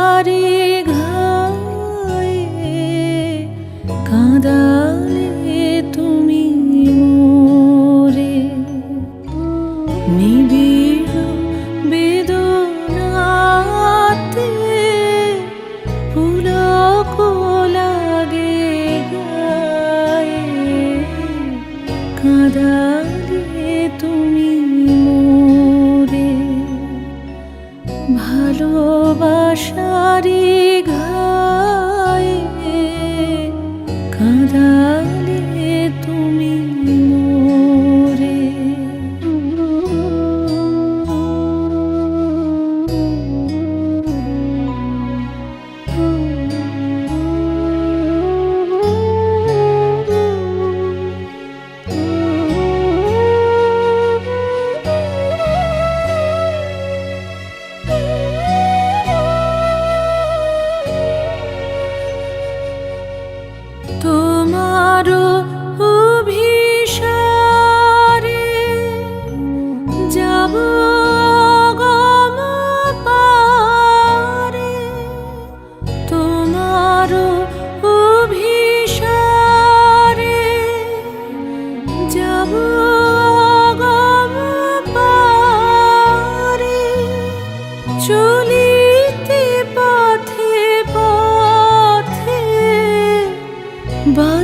ভালোবাসারি ঘায়ে কাঁদালে তুমি তুমি মোরে। ভালোবাসারি ঘায়ে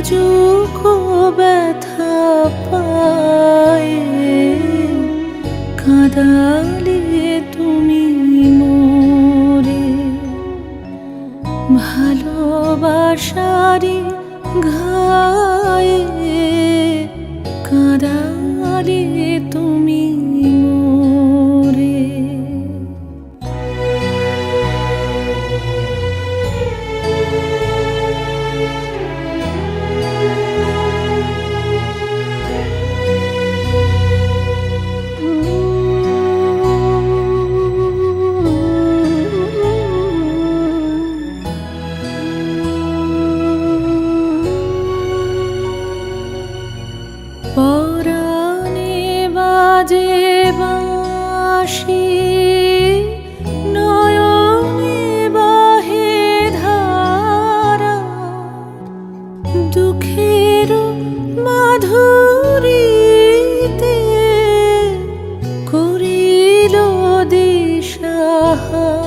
বাজুক ব্যথা পায়ে কাঁদালে তুমি মোরে। ভালোবাসারি ঘায়ে। কাঁদালে তুমি heart.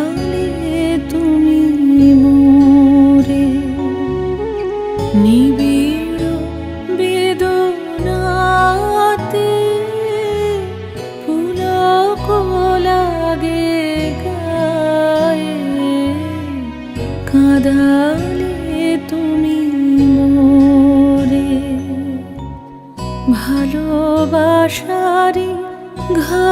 কাঁদালে তুমি মোরে। ভালোবাসারি ঘা